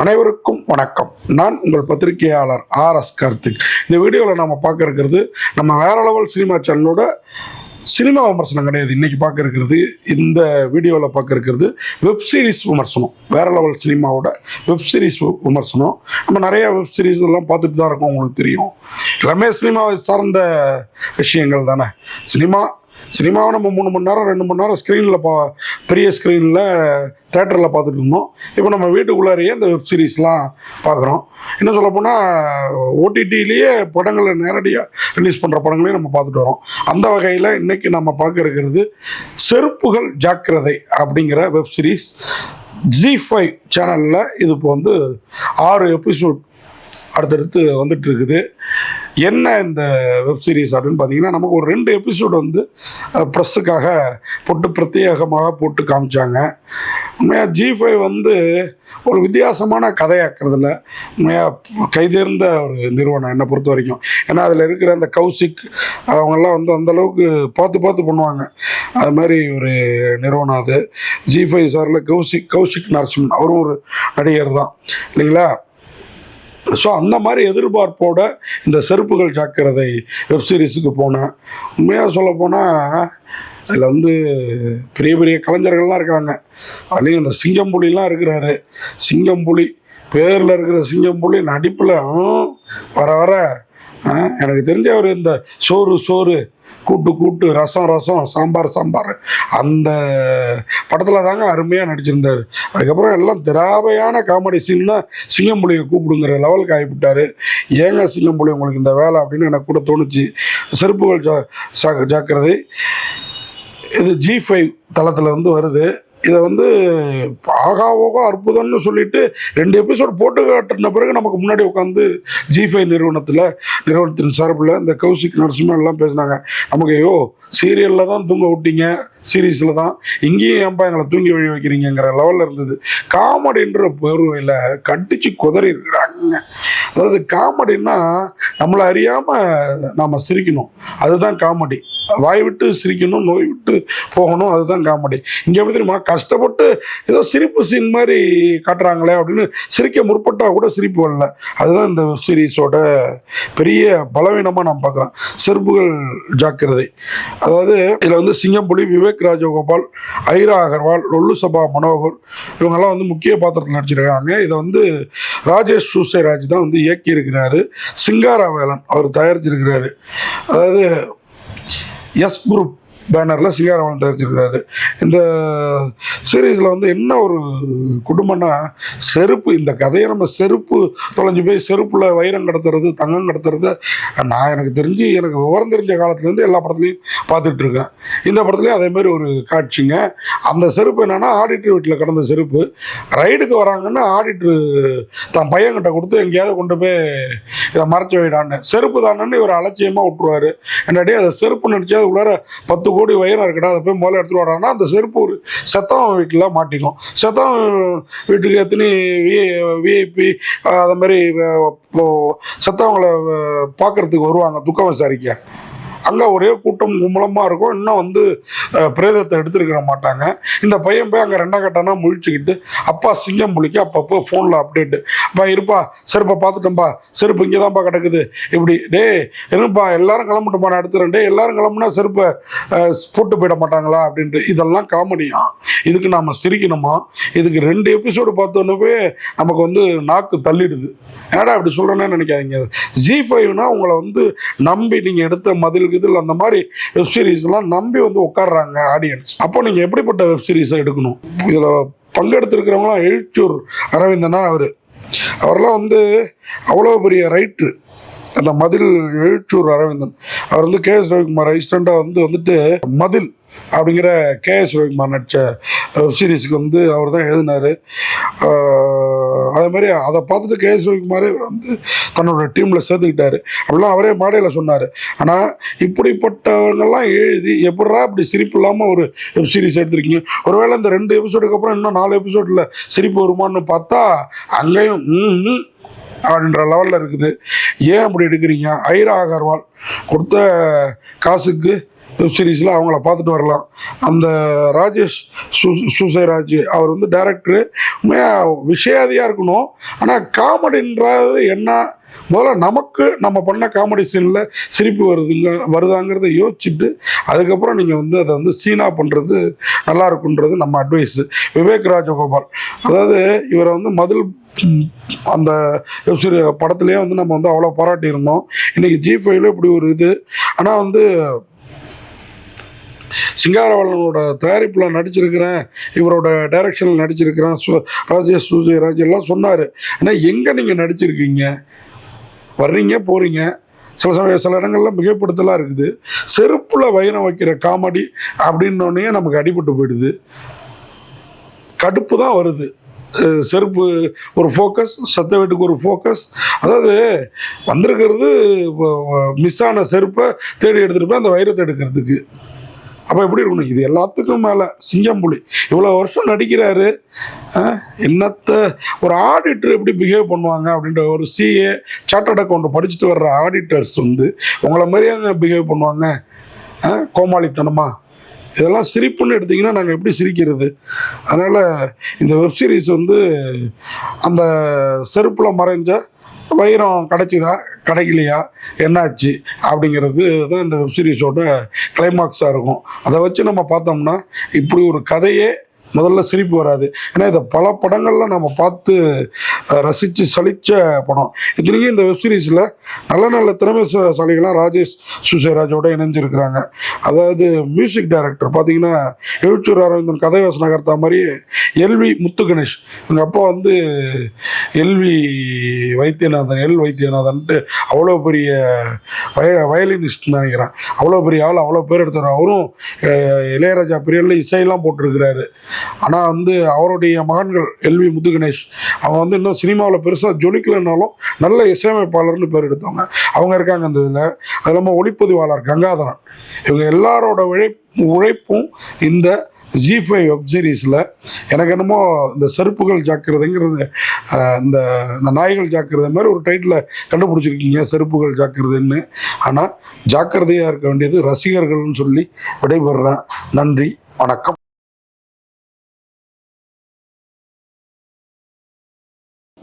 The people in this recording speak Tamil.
அனைவருக்கும் வணக்கம். நான் உங்கள் பத்திரிகையாளர் ஆர் எஸ் கார்த்திக். இந்த வீடியோவில் நம்ம பார்க்க இருக்கிறது நம்ம வேற லெவல் சினிமா சேனலோட சினிமா விமர்சனம் கிடையாது இன்றைக்கி பார்க்க இருக்கிறது. இந்த வீடியோவில் பார்க்க இருக்கிறது வெப் சீரிஸ் விமர்சனம். வேற லெவல் சினிமாவோட வெப் சீரிஸ் விமர்சனம். நம்ம நிறையா வெப் சீரிஸ் எல்லாம் பார்த்துட்டு தான் இருக்கோம் உங்களுக்கு தெரியும். எல்லாமே சினிமாவை சார்ந்த விஷயங்கள் தானே. சினிமா சினிமாவை நம்ம மூணு மணி நேரம் ரெண்டு மணி நேரம் ஸ்க்ரீனில் பா பெரிய ஸ்க்ரீனில் தேட்டரில் பார்த்துட்டு இருந்தோம். இப்போ நம்ம வீட்டுக்குள்ளாரையே இந்த வெப் சீரிஸ்லாம் பார்க்குறோம். இன்னும் சொல்லப்போனால் ஓடிடியிலேயே படங்களை நேரடியாக ரிலீஸ் பண்ணுற படங்களையும் நம்ம பார்த்துட்டு வரோம். அந்த வகையில் இன்றைக்கி நம்ம பார்க்க இருக்கிறது செருப்புகள் ஜாக்கிரதை அப்படிங்கிற வெப் சீரிஸ் ஜி ஃபைவ் சேனலில் இது இப்போ வந்து ஆறு எபிசோட் அடுத்தடுத்து வந்துட்டு இருக்குது. என்ன இந்த வெப் சீரிஸ் அப்படின்னு பார்த்தீங்கன்னா நமக்கு ஒரு ரெண்டு எபிசோடு வந்து ப்ரெஸ்ஸுக்காக போட்டு பிரத்யேகமாக போட்டு காமிச்சாங்க. உண்மையாக ஜி ஃபைவ் வந்து ஒரு வித்தியாசமான கதையாக்குறதுல உண்மையாக கைதேர்ந்த ஒரு நிறுவனம் என்னை பொறுத்த வரைக்கும். ஏன்னா அதில் இருக்கிற அந்த கௌசிக் அவங்கெல்லாம் வந்து அந்தளவுக்கு பார்த்து பார்த்து பண்ணுவாங்க. அது மாதிரி ஒரு நிறுவனம் அது. ஜி ஃபைவ் சாரில் கௌசிக் கௌசிக் நரசிம்மன் அவரும் ஒரு நடிகர் தான். இல்லைங்களா? ஸோ அந்த மாதிரி எதிர்பார்ப்போட இந்த செருப்புகள் ஜாக்கிரதை வெப் சீரிஸுக்கு போனேன் உண்மையாக சொல்ல போனால் அதில் வந்து பெரிய பெரிய கலைஞர்கள்லாம் இருக்காங்க. அதுலேயும் அந்த சிங்கம்புலிலாம் இருக்கிறாரு. சிங்கம்புலி பேரில் இருக்கிற சிங்கம்புலி நடிப்பில் வர வர எனக்கு தெரிஞ்ச அவர் இந்த சோறு சோறு கூட்டு கூட்டு ரசம் ரசம் சாம்பார் சாம்பார். அந்த படத்தில் தாங்க அருமையாக நடிச்சிருந்தார். அதுக்கப்புறம் எல்லாம் திராவையான காமெடி சீன்னா சிங்கம்புலியை கூப்பிடுங்கிற லெவலுக்கு ஆகிவிட்டார். ஏங்க சிங்கம்புலி உங்களுக்கு இந்த வேலை அப்படின்னு எனக்கு கூட தோணுச்சு. செருப்புகள் ஜா ஜாக்கிரதை. இது ஜி ஃபைவ் தளத்தில் வந்து வருது. இதை வந்து ஆகா ஓகா அற்புதம்னு சொல்லிட்டு ரெண்டு எபிசோட் போட்டு காட்டின பிறகு நமக்கு முன்னாடி உட்காந்து ஜி நிறுவனத்தில் நிறுவனத்தின் சார்பில் இந்த கௌசிக் நரசிம்மன் எல்லாம் பேசினாங்க. நமக்கு ஐயோ சீரியலில் தான் தூங்க விட்டீங்க. சீரீஸில் தான் இங்கேயும் ஏன்பா எங்களை தூங்கி வழி வைக்கிறீங்கிற லெவலில் இருந்தது. காமெடின்ற பொருவையில் கட்டிச்சு குதறி இருக்கிறாங்க. அதாவது காமெடின்னா நம்மளை அறியாமல் நாம் சிரிக்கணும். அதுதான் காமெடி. வாய் விட்டு சிரிக்கணும் நோய் விட்டு போகணும் அதுதான் காமெடி. இங்கே எப்படி தெரியுமா கஷ்டப்பட்டு ஏதோ சிரிப்பு சீன் மாதிரி காட்டுறாங்களே அப்படின்னு சிரிக்க முற்பட்டால் கூட சிரிப்பு வரல. அதுதான் இந்த வெப் சீரிஸோட பெரிய பலவீனமாக நான் பார்க்குறேன் செருப்புகள் ஜாக்கிரதை. அதாவது இதில் வந்து சிங்கம்புலி விவேக் ராஜகோபால் ஐரா அகர்வால் லொல்லு சபா மனோகர் இவங்கெல்லாம் வந்து முக்கிய பாத்திரத்தில் நடிச்சிருக்காங்க. இதை வந்து ராஜேஷ் சூசைராஜ் தான் வந்து இயக்கியிருக்கிறாரு. சிங்காரா வேலன் அவர் தயாரிச்சிருக்கிறாரு. அதாவது எஸ் குரூப் பேனரில் சிங்காரவன் தயாரிச்சிருக்கிறாரு இந்த சீரீஸில் வந்து என்ன ஒரு குடும்பம்னா செருப்பு இந்த கதையை நம்ம செருப்பு தொலைஞ்சு போய் செருப்பில் வைரம் கடத்துறது தங்கம் கடத்துறது நான் எனக்கு தெரிஞ்சு எனக்கு விவரம் தெரிஞ்ச காலத்துலேருந்து எல்லா படத்துலையும் பார்த்துட்டு இருக்கேன் இந்த படத்துலையும் அதேமாரி ஒரு காட்சிங்க. அந்த செருப்பு என்னன்னா ஆடிட்டர் வீட்டில் கடந்த செருப்பு. ரைடுக்கு வராங்கன்னா ஆடிட்டர் தன் பையன்கிட்ட கொடுத்து எங்கேயாவது கொண்டு போய் இதை மறைச்சு வைடான்னு. செருப்பு தானேன்னு இவர் அலட்சியமாக விட்டுருவாரு. என்னடி அதை செருப்பு நினச்சி அது உள்ளார பத்து கோடி வயிறாக இருக்கடா அதை போய் முதல்ல எடுத்துட்டு வரான்னா அந்த செருப்பு ஒரு செத்தவன் வீட்டில் மாட்டிக்கும். செத்தவன் வீட்டுக்கு எத்தனை வி விஐபி அதை மாதிரி செத்தவங்களை பார்க்கறதுக்கு வருவாங்க துக்கம் விசாரிக்க. அங்கே ஒரே கூட்டம் கும்பலமாக இருக்கும். இன்னும் வந்து பிரேதத்தை எடுத்துருக்க மாட்டாங்க. இந்த பையன் போய் அங்கே ரெண்டாம் கட்டனா முழிச்சுக்கிட்டு அப்பா சிங்கம் முழிக்க அப்பப்போ ஃபோனில் அப்டேட்டு அப்பா இருப்பா. செருப்பை பார்த்துட்டோம்பா செருப்பு இங்கே தான்ப்பா கிடக்குது. இப்படி டேய் என்னப்பா எல்லாரும் கிளம்பட்டுமா நான் எடுத்துறேன். டே எல்லாரும் கிளம்புனா செருப்பை போட்டு போயிட மாட்டாங்களா? அப்படின்ட்டு. இதெல்லாம் காமெடியா இதுக்கு நாம் சிரிக்கணுமா? இதுக்கு ரெண்டு எபிசோடு பார்த்தோன்னே நமக்கு வந்து நாக்கு தள்ளிடுது. ஏடா அப்படி சொல்கிறேன்னு நினைக்காதீங்க. ஜி ஃபைவ்னா உங்களை வந்து நம்பி நீங்கள் எடுத்த மதில் இதில் அந்த மாதிரி வெப் சீரிஸ்லாம் நம்பி வந்து உட்கார்றாங்க ஆடியன்ஸ் அப்போ நீங்கள் எப்படிப்பட்ட வெப் சீரிஸை எடுக்கணும்? இதில் பங்கெடுத்திருக்கிறவங்களாம் எழுச்சூர் அரவிந்தனா அவர். அவரெல்லாம் வந்து அவ்வளோ பெரிய ரைட்ரு அந்த மதில் எழுச்சூர் அரவிந்தன். அவர் வந்து கே எஸ் ரவிக்குமார் அசிஸ்டண்ட்டாக வந்து வந்துட்டு மதில் அப்படிங்கிற கே எஸ் ரவிக்குமார் நடித்த வெப் சீரிஸுக்கு வந்து அவர் தான் எழுதினார் அதே மாதிரி அதை பார்த்துட்டு கே சிவகுமாரே இவர் வந்து தன்னோட டீமில் சேர்த்துக்கிட்டாரு. அப்படிலாம் அவரே மாடையில் சொன்னார். ஆனால் இப்படிப்பட்டவங்கெல்லாம் எழுதி எப்படா இப்படி சிரிப்பு இல்லாமல் ஒரு வெப் சீரிஸ் எடுத்திருக்கீங்க? ஒருவேளை இந்த ரெண்டு எபிசோடுக்கு அப்புறம் இன்னும் நாலு எபிசோடில் சிரிப்பு வருமான்னு பார்த்தா அங்கேயும் ம், ம் அப்படின்ற லெவலில் இருக்குது. ஏன் அப்படி எடுக்கிறீங்க? ஐரா அகர்வால் கொடுத்த காசுக்கு வெப் சீரிஸில் அவங்கள பார்த்துட்டு வரலாம். அந்த ராஜேஷ் சு சுசைராஜ் அவர் வந்து டேரக்டரு உண்மையாக விஷயாதியாக இருக்கணும். ஆனால் காமெடின்றது என்ன? முதல்ல நமக்கு நம்ம பண்ண காமெடி சீனில் சிரிப்பு வருதுங்க வருதாங்கிறத யோசிச்சுட்டு அதுக்கப்புறம் நீங்கள் வந்து அதை வந்து சீனா பண்ணுறது நல்லா இருக்குன்றது நம்ம அட்வைஸு விவேக் ராஜகோபால். அதாவது இவரை வந்து மதில் அந்த வெப்சீரி படத்துலேயே வந்து நம்ம வந்து அவ்வளோ பாராட்டியிருந்தோம். இன்றைக்கி ஜி ஃபைவ்ல இப்படி ஒரு இது. ஆனால் வந்து சிங்காரவேலனோட தயாரிப்பில் நடிச்சிருக்கிறேன் இவரோட டைரக்ஷனில் நடிச்சிருக்கிறேன் சு ராஜேஷ் சூஜயராஜ் எல்லாம் சொன்னார். ஆனால் எங்கே நீங்கள் நடிச்சிருக்கீங்க? வர்றீங்க போகிறீங்க சில சமயம் சில இடங்களில் மிகைப்படுத்தலாக இருக்குது. செருப்பில் வைரம் வைக்கிற காமெடி அப்படின்னோடனே நமக்கு அடிபட்டு போயிடுது. கடுப்பு தான் வருது. செருப்பு ஒரு ஃபோக்கஸ் சத்த வீட்டுக்கு ஒரு ஃபோக்கஸ் அதாவது வந்திருக்கிறது மிஸ் ஆன செருப்பை தேடி எடுத்துகிட்டு போய் அந்த வைரத்தை எடுக்கிறதுக்கு. அப்போ எப்படி இருக்கணும்? இது எல்லாத்துக்கும் மேலே சிங்கம்புலி. இவ்வளோ வருஷம் நடிக்கிறாரு. அஹ், என்னத்த? ஒரு ஆடிட்டர் எப்படி பிஹேவ் பண்ணுவாங்க அப்படின்ற ஒரு சிஏ சார்ட்டர்ட் அக்கௌண்ட் படிச்சுட்டு வர்ற ஆடிட்டர்ஸ் வந்து உங்களை மாதிரியாங்க பிஹேவ் பண்ணுவாங்க? அஹ், கோமாளித்தனமா? இதெல்லாம் சிரிப்புன்னு எடுத்திங்கன்னா நாங்கள் எப்படி சிரிக்கிறது? அதனால் இந்த வெப்சீரிஸ் வந்து அந்த செருப்பில் மறைஞ்ச வைரம் கிடைச்சிதா? கிடைக்கலையா? என்னாச்சு? அப்படிங்கிறது தான் இந்த வெப்சீரிஸோட கிளைமாக்ஸாக இருக்கும். அதை வச்சு நம்ம பார்த்தோம்னா இப்படி ஒரு கதையே முதல்ல சிரிப்பு வராது. ஏன்னா இதை பல படங்களில் நம்ம பார்த்து ரசித்து சலித்த படம். இத்தனைக்கும் இந்த வெப் சீரிஸில் நல்ல நல்ல திறமைசாலிகளாம் ராஜேஷ் சுசேராஜோட இணைஞ்சிருக்கிறாங்க. அதாவது மியூசிக் டைரக்டர் பார்த்தீங்கன்னா எழுச்சூர் அரவிந்தன் கதைவாச நகர்த்தா மாதிரி எல்வி முத்து கணேஷ் எங்கள் அப்பா வந்து எல்வி வைத்தியநாதன் எல் வைத்தியநாதன்ட்டு அவ்வளோ பெரிய வய வயலினிஸ்ட் நினைக்கிறேன். அவ்வளோ பெரிய ஆள் அவ்வளோ பேர் எடுத்தார் அவரும் இளையராஜா பிரியலில் இசையெல்லாம் போட்டிருக்கிறாரு. ஆனால் வந்து அவருடைய மகன்கள் எல்வி முத்துகணேஷ் அவன் வந்து இன்னும் சினிமாவில் பெருசாக ஜொலிக்கலைனாலும் நல்ல இசையமைப்பாளர்னு பேர் எடுத்தவங்க. அவங்க இருக்காங்க அந்த இதில். அது இல்லாமல் ஒளிப்பதிவாளர் கங்காதரன். இவங்க எல்லாரோட உழைப் உழைப்பும் இந்த ஜி ஃபைவ் வெப் சீரிஸில் எனக்கு என்னமோ இந்த செருப்புகள் ஜாக்கிரதைங்கிறது இந்த இந்த நாய்கள் ஜாக்கிரதை மாதிரி ஒரு டைட்டில் கண்டுபிடிச்சிருக்கீங்க செருப்புகள் ஜாக்கிரதைன்னு. ஆனால் ஜாக்கிரதையாக இருக்க வேண்டியது ரசிகர்கள்னு சொல்லி விடைபெறுறேன். நன்றி வணக்கம்.